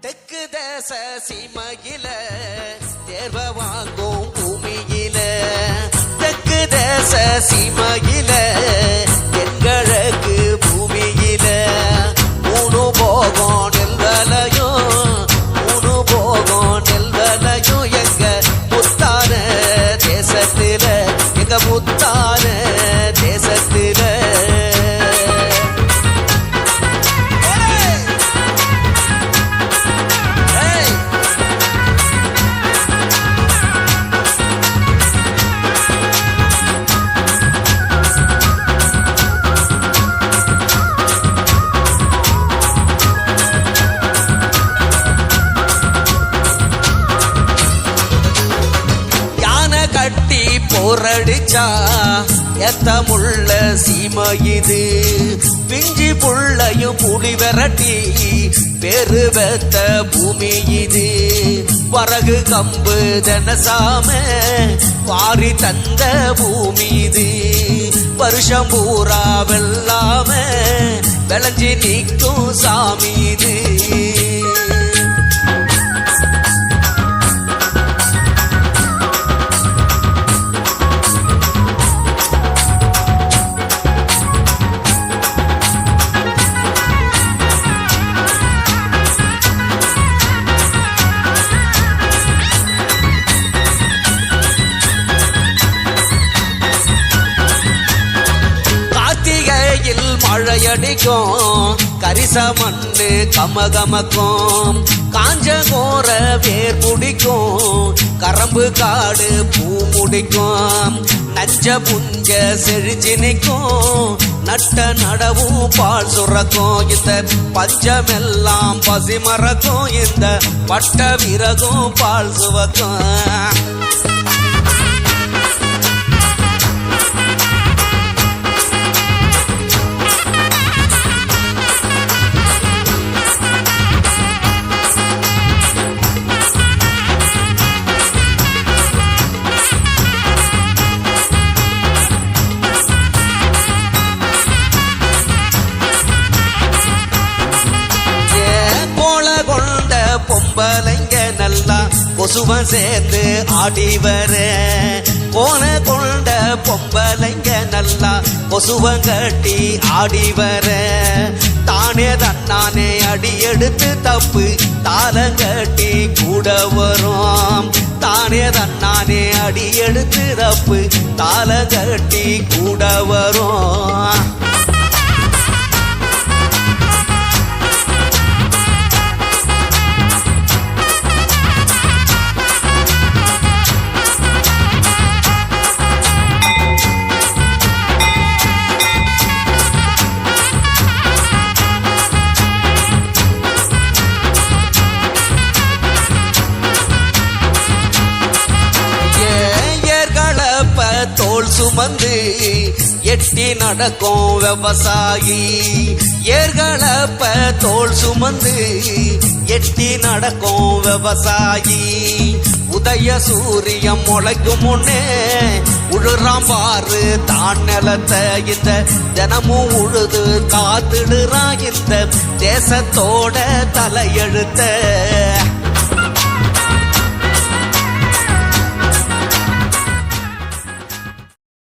தெற்கு தேச சீமையில தேர்வ வாங்கும் பூமியில. தெற்கு தேச சீமையில தென்கிழக்கு பூமியில. மூணு போகும் நெல்வலையும் மூணு போகும் நெல்வலையும் எங்க முத்தான தேசத்தில. எங்க போரடிச்சா எத்த முள்ள சீமா இது. பிஞ்சி புள்ளையும் புலி விரட்டி பெரு வெத்த பூமி இது. வரகு கம்பு தனசாம வாரி தந்த பூமி இது. வருஷம் பூரா வெள்ளாம விளைஞ்சி நிற்கும் சாமி இது. அடிக்கும். கரிச மண்ணு கமகமக்கும். காஞ்ச கோர வேர் பிடிக்கும் கரம்பு காடு பூ முடிக்கும். நஞ்ச புஞ்ச செழிச்சு நிற்கும். நட்ட நடவும் பால் சுரக்கும். இந்த பஞ்சமெல்லாம் பசி மறக்கும் இந்த பட்ட விறகும் பால் சுவக்கும். நல்லா கொசுவ சேர்த்து ஆடி வர கோல கொண்ட பொம்பளைங்க நல்லா கொசுவ கட்டி ஆடி வர தானே தன்னானே அடி எடுத்து தப்பு தாளங்கட்டி கூட வரும். தானே தன்னானே அடி எடுத்து தப்பு தாளங்கட்டி கூட வரும். எட்டி நடக்கும் விவசாயி. ஏர்களப்ப தோல் சுமந்து எட்டி நடக்கும் விவசாயி. உதய சூரியம் முளைக்கும் முன்னே உழுறான் பாரு தான் நிலத்தை இந்த தினமும் உழுது காத்துடுறான் இந்த தேசத்தோட தலையெழுத்த.